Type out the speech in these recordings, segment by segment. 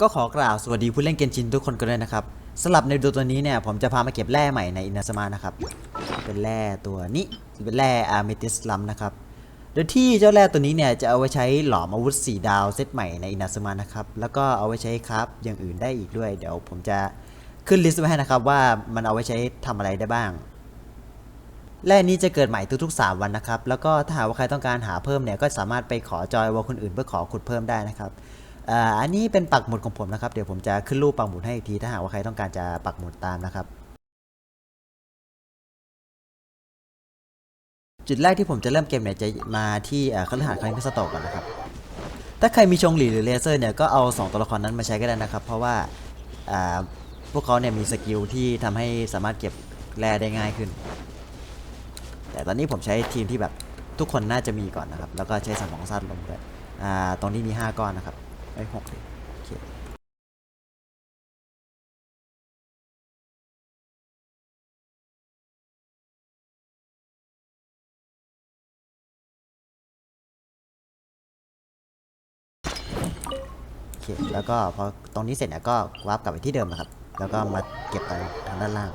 ก็ขอกล่าวสวัสดีผู้เล่นเกนชินทุกคนกันด้วยนะครับสำหรับในวิดีโอตัวนี้เนี่ยผมจะพามาเก็บแร่ใหม่ในอินาสมานะครับ เป็นแร่ตัวนี้เป็นแร่อาร์เมติสลัมนะครับโดยที่เจ้าแร่ตัวนี้เนี่ยจะเอาไว้ใช้หลอมอาวุธ 4 ดาวเซตใหม่ในอินาสมานะครับแล้วก็เอาไว้ใช้คราฟอย่างอื่นได้อีกด้วย เดี๋ยวผมจะขึ้นลิสต์ไว้ให้นะครับว่ามันเอาไว้ใช้ทำอะไรได้บ้างแร่นี้จะเกิดใหม่ทุกๆ 3 วันนะครับ แล้วก็ถ้าหากว่าใครต้องการหาเพิ่มเนี่ยก็สามารถไปขอจอยวอลคนอื่นเพื่อขอขุดเพิ่มได้นะครับ อันนี้เป็นปักหมุดของผมนะครับ เดี๋ยวผมจะขึ้นรูปปักหมุดให้อีกทีถ้าหากว่าใครต้องการจะปักหมุดตามนะครับ จุดแรกที่ผมจะเริ่มเกมเนี่ยจะมาที่คฤหาสน์ครั้งพิสโตกก่อนนะครับ ถ้าใครมีชงหลีหรือเลเซอร์เนี่ยก็เอา 2 ตัวละครนั้นมาใช้ก็ได้นะครับ เพราะว่าพวกเขาเนี่ยมีสกิลที่ทำให้สามารถเก็บแร่ได้ง่ายขึ้น แต่ตอนนี้ผมใช้ทีมที่แบบทุกคนน่าจะมีก่อนนะครับ แล้วก็ใช้สังของสั้นลงด้วยตรงนี้มี 5 ก้อนนะครับ ไอ้หกดิโอเคโอเคแล้วก็พอตรงนี้เสร็จเนี่ยก็วาร์ปกลับไปที่เดิมนะครับ แล้วก็มาเก็บตรงทางด้านล่าง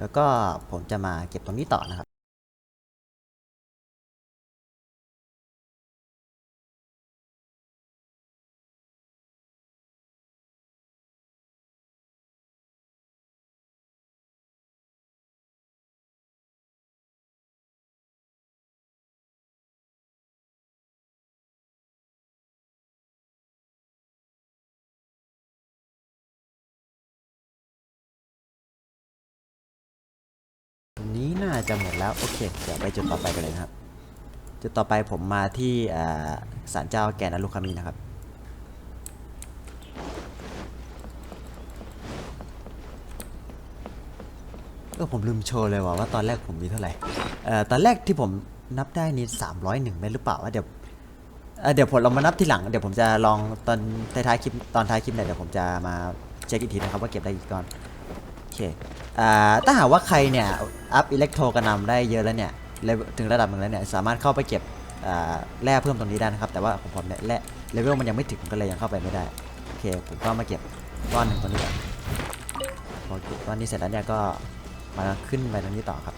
แล้วก็ผมจะมาเก็บตรงนี้ต่อนะครับ นี้น่าจะหมดแล้ว โอเค เดี๋ยวไปจุดต่อไปกันเลยครับจุดต่อไปผมมาที่อ่าศาลเจ้าแก่นอลุคามีนะครับ เออผมลืมโชว์เลยว่าว่าตอนแรกผมมีเท่าไหร่เอ่อตอนแรกที่ผมนับได้นี่301เมตรหรือเปล่าวะเดี๋ยวเอ่อเดี๋ยวผมเรามานับทีหลัง เดี๋ยวผมจะลองตอนท้ายคลิปตอนท้ายคลิปเนี่ยเดี๋ยวผมจะมาเช็คอีกทีนะครับว่าเก็บได้กี่ก้อน เคอ่าถ้าหากว่าใครเนี่ยอัพอิเล็กโทรกระนำได้เยอะแล้วเนี่ยถึงระดับหนึ่งแล้วเนี่ยสามารถเข้าไปเก็บแร่เพิ่มตรงนี้ได้นะครับแต่ว่าของผมเนี่ยแร่เลเวลมันยังไม่ถึงก็เลยยังเข้าไปไม่ได้โอเคผมก็มาเก็บก้อนหนึ่งตรงนี้ก่อนพอเก็บก้อนนี้เสร็จแล้วเนี่ยก็มาขึ้นไปตรงนี้ต่อครับ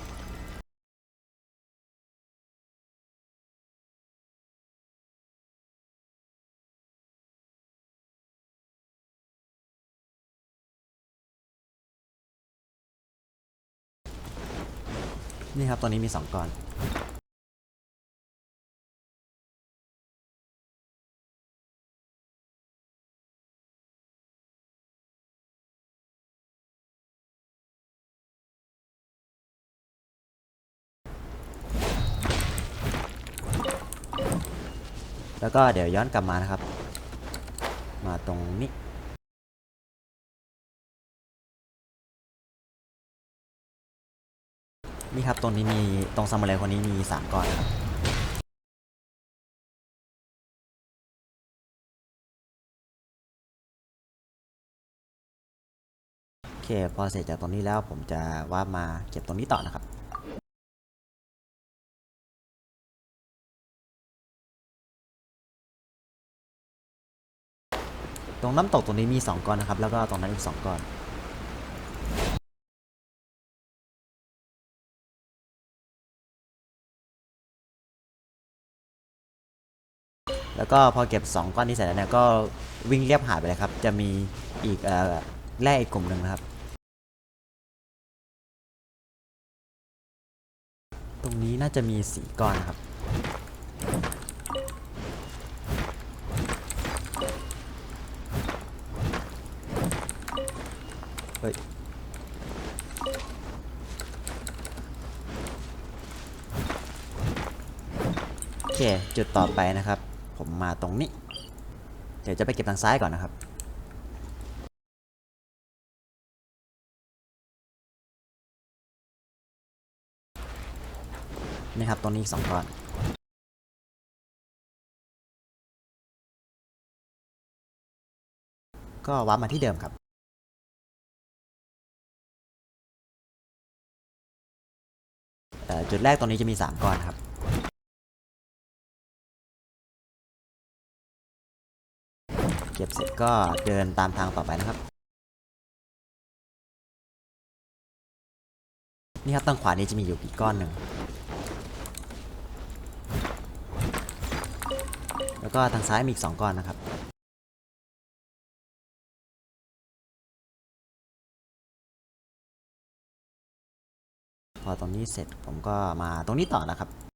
นี่ครับตัวนี้มี 2ก้อนแล้วก็เดี๋ยวย้อนกลับมานะครับ มาตรงนี้ นี่ครับตรงนี้มีตรงซามูไรคนนี้มี3ก้อนครับโอเคพอเสร็จจากตรงนี้แล้วผมจะว่ามาเก็บตรงนี้ต่อนะครับตรงน้ำตกตรงนี้มี 2 ก้อนนะครับ แล้วก็ตรงนั้นอีก 2 ก้อน แล้วก็พอเก็บ 2 ก้อนนี้เสร็จแล้วเนี่ยก็วิ่งเรียบหาไปเลยครับ จะมีอีกเอ่อแร่อีกกลุ่มหนึ่งนะครับ ตรงนี้น่าจะมีสีก้อนนะครับ เฮ้ยโอเค จุดต่อไปนะครับ มมาตรงนี้ เดี๋ยวจะไปเก็บทางซ้ายก่อนนะครับนี่ครับตรงนี้สองก้อนก็วับมาที่เดิมครับ จุดแรกตรงนี้จะมี 3 ก้อนครับ ก็บเสร็จก็เดินตามทางต่อไปนะครับ นี่ครับทางขวานี้จะมีอยู่อีกก้อนหนึ่ง แล้วก็ทางซ้ายมีอีก2ก้อนนะครับพอตรงนี้เสร็จผมก็มาตรงนี้ต่อนะครับ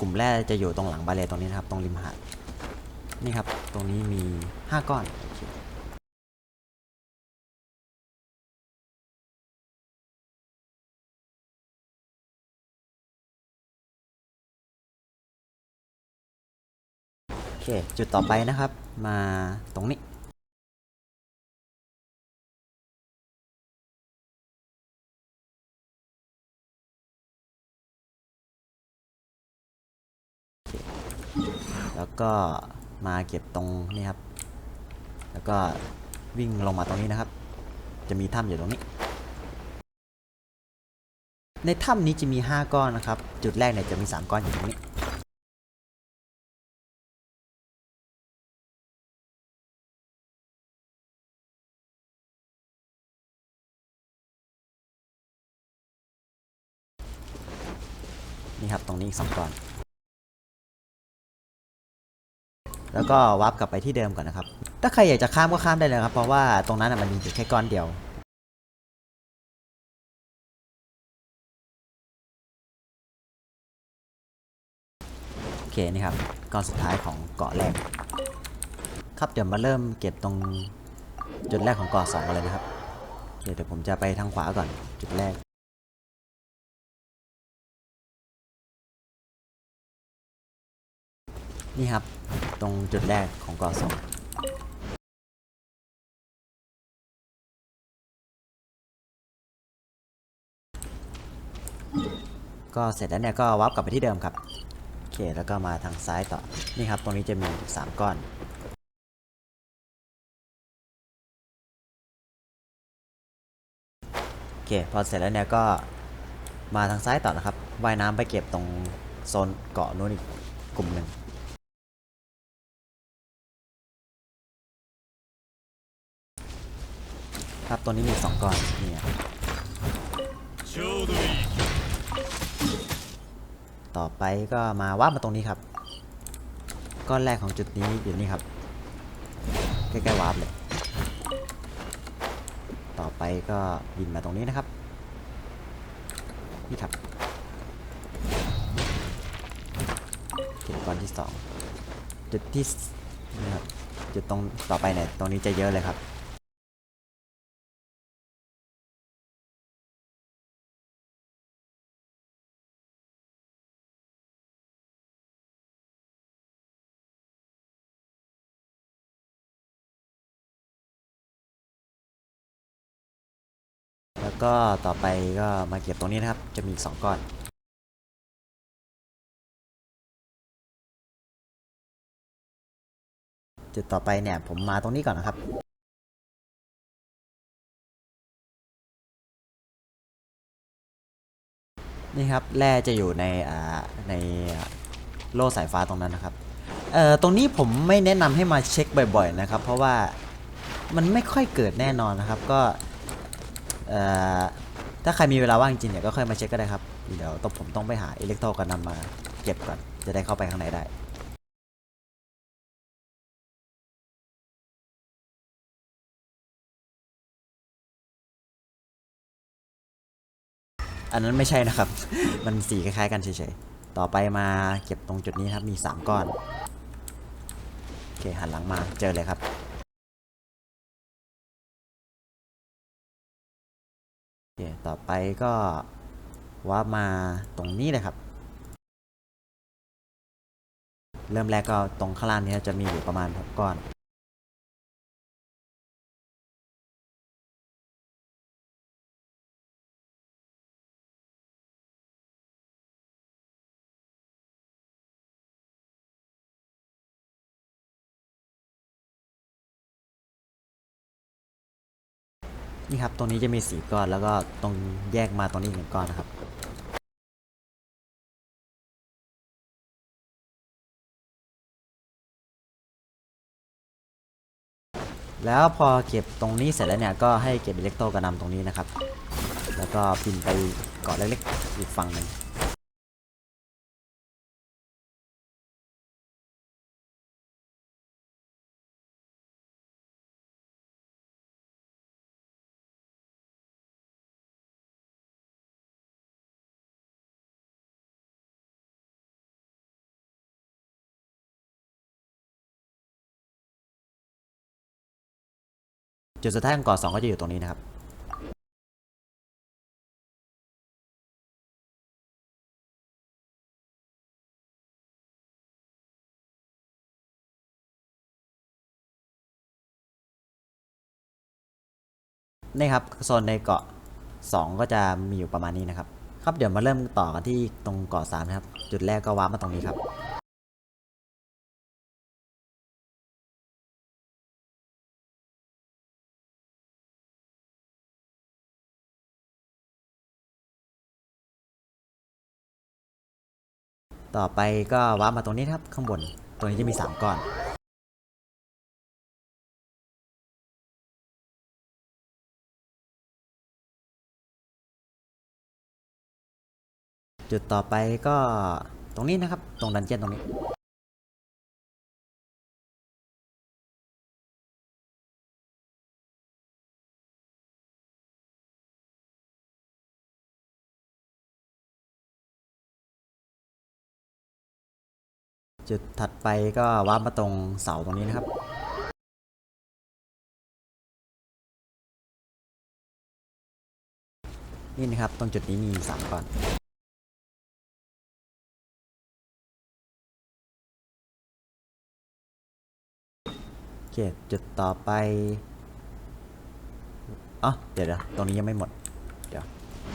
กลุ่มแรกจะอยู่ตรงหลังบาเลตรงนี้นะครับ ตรงริมหาดนี่ครับ ตรงนี้มี 5 ก้อนโอเค จุดต่อไปนะครับ มาตรงนี้ แล้วก็มาเก็บตรงนี้ครับ แล้วก็วิ่งลงมาตรงนี้นะครับ จะมีถ้ำอยู่ตรงนี้ ในถ้ำนี้จะมี 5 ก้อนนะครับ จุดแรกเนี่ยจะมี 3 ก้อนอยู่ตรงนี้นี่ครับตรงนี้อีก2ก้อน แล้วก็วาร์ปกลับไปที่เดิมก่อนนะครับ ถ้าใครอยากจะข้ามก็ข้ามได้เลยครับ เพราะว่าตรงนั้นมันมีอยู่แค่ก้อนเดียวโอเคนี่ครับก้อนสุดท้ายของเกาะแรก ครับเดี๋ยวมาเริ่มเก็บตรงจุดแรกของเกาะสองกันเลยนะครับ เดี๋ยวผมจะไปทางขวาก่อนจุดแรก นี่ครับ ตรงจุดแรกของเกาะสองก็เสร็จแล้วเนี่ยก็วับกลับไปที่เดิมครับ โอเค แล้วก็มาทางซ้ายต่อ นี่ครับ ตรงนี้จะมีสามก้อน โอเค พอเสร็จแล้วเนี่ยก็มาทางซ้ายต่อนะครับ ว่ายน้ำไปเก็บตรงโซนเกาะนู้นอีกกลุ่มหนึ่ง ครับตัวนี้มีสองก้อนนี่ต่อไปก็มาว่ามาตรงนี้ครับ ก้อนแรกของจุดนี้อยู่นี่ครับ ใกล้ๆวาร์ปเลย ต่อไปก็บินมาตรงนี้นะครับ นี่ครับเก็บก้อนที่สองจุดที่นะครับจุดตรงต่อไปเนี่ยตรงนี้จะเยอะเลยครับ แล้วก็ต่อไปก็มาเก็บตรงนี้นะครับ จะมีสองก้อนจุดต่อไปเนี่ยผมมาตรงนี้ก่อนนะครับ นี่ครับแร่จะอยู่ในอ่าในโล่สายฟ้าตรงนั้นนะครับเอ่อตรงนี้ผมไม่แนะนำให้มาเช็คบ่อย ๆ นะครับ เพราะว่ามันไม่ค่อยเกิดแน่นอนนะครับ ก็ เอ่อถ้าใครมีเวลาว่างจริงเนี่ยก็ค่อยมาเช็คก็ได้ครับ เดี๋ยวต้องผมต้องไปหาอิเล็กโทรกันนำมาเก็บก่อน จะได้เข้าไปข้างในได้อันนั้นไม่ใช่นะครับ มันสีคล้ายๆกันเฉยๆ ต่อไปมาเก็บตรงจุดนี้ครับ มี 3 ก้อน โอเค หันหลังมาเจอเลยครับ ต่อไปก็ว่าร์ปมาตรงนี้เลยครับ เริ่มแรกก็ตรงข้างล่างนี้จะมีอยู่ประมาณ6ก้อน นี่ครับ ตรงนี้จะมีสีก้อนแล้วก็ตรงแยกมาตรงนี้หนึ่งก้อนนะครับแล้วพอเก็บตรงนี้เสร็จแล้วเนี่ยก็ให้เก็บอิเล็กโตรกระนำตรงนี้นะครับ แล้วก็ปินไปเกาะเล็กๆอีกฝั่งหนึ่ง จุดสุดท้ายของเกาะสองก็จะอยู่ตรงนี้นะครับนี่ครับโซนในเกาะ 2 ก็จะมีอยู่ประมาณนี้นะครับ ครับเดี๋ยวมาเริ่มต่อกันที่ตรงเกาะ3นะครับ จุดแรกก็ว้าร์ปมาตรงนี้ครับ ต่อไปก็ว้าร์ปมาตรงนี้ครับข้างบน ตรงนี้จะมี 3ก้อนจุดต่อไปก็ตรงนี้นะครับ ตรงดันเจียนตรงนี้ จุดถัดไปก็วาร์ปมาตรงเสาตรงนี้นะครับนี่นะครับ ตรงจุดนี้มี3ก้อน โอเค จุดต่อไปอ๋อเดี๋ยวเดี๋ยวตรงนี้ยังไม่หมด เดี๋ยว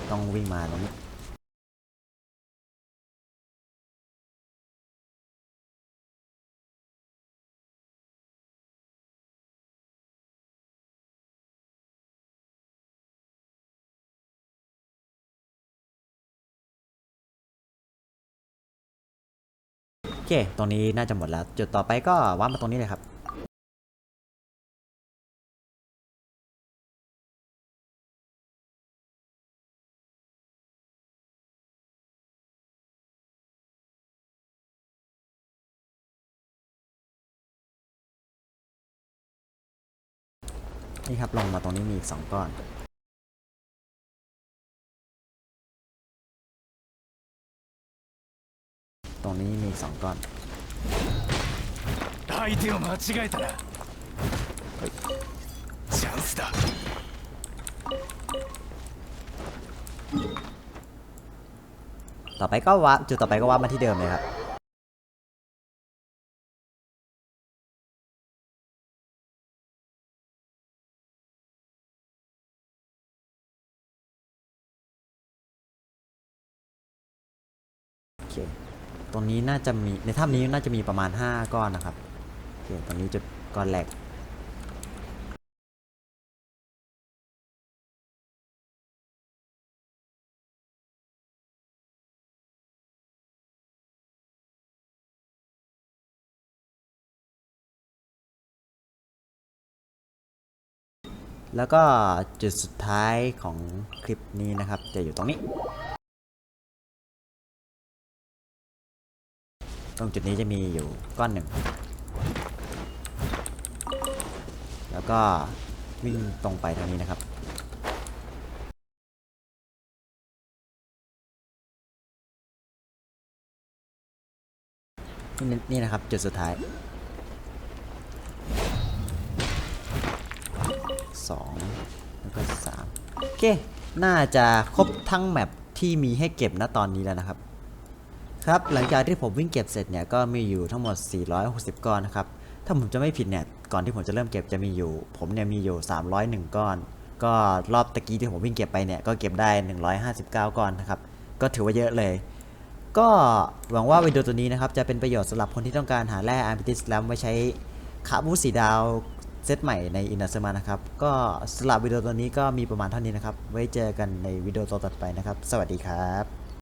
ต้องวิ่งมาตรงนี้ เค ตรงนี้น่าจะหมดแล้ว จุดต่อไปก็วาร์ปมาตรงนี้เลยครับนี่ครับลงมาตรงนี้มีอีกสองก้อนอีกสองก้อน 相手を間違えたなチャンスだ ต่อไปก็วาร์ปจุดต่อไปก็วาร์ปมาที่เดิมเลยครับ รงนี้น่าจะมีในถ้ำนี้น่าจะมีประมาณ 5 ก้อนนะครับโอเคตรงนี้จุดก้อนแรกแล้วก็จุดสุดท้ายของคลิปนี้นะครับ จะอยู่ตรงนี้ ตรงจุดนี้จะมีอยู่ก้อนหนึ่ง แล้วก็วิ่งตรงไปทางนี้นะครับนี่นี่นะครับ จุดสุดท้ายสองแล้วก็สามโอเค น่าจะครบทั้งแมปที่มีให้เก็บณตอนนี้แล้วนะครับ ครับหลังจากที่ผมวิ่งเก็บเสร็จเนี่ยก็มีอยู่ทั้งหมด 460 ก้อนนะครับถ้าผมจะไม่ผิดเนี่ยก่อนที่ผมจะเริ่มเก็บจะมีอยู่ ผมเนี่ยมีอยู่ 301 ก้อน ก็รอบตะกี้ที่ผมวิ่งเก็บไปเนี่ยก็เก็บได้ 159 ก้อนนะครับก็ถือว่าเยอะเลย ก็หวังว่าวิดีโอตัวนี้นะครับจะเป็นประโยชน์สำหรับคนที่ต้องการหาแร่อาร์มิติสแลมไว้ใช้ขาบูสีดาวเซตใหม่ในอินาสมานะครับ ก็สำหรับวิดีโอตัวนี้ก็มีประมาณเท่านี้นะครับ ไว้เจอกันในวิดีโอต่อไปนะครับ สวัสดีครับ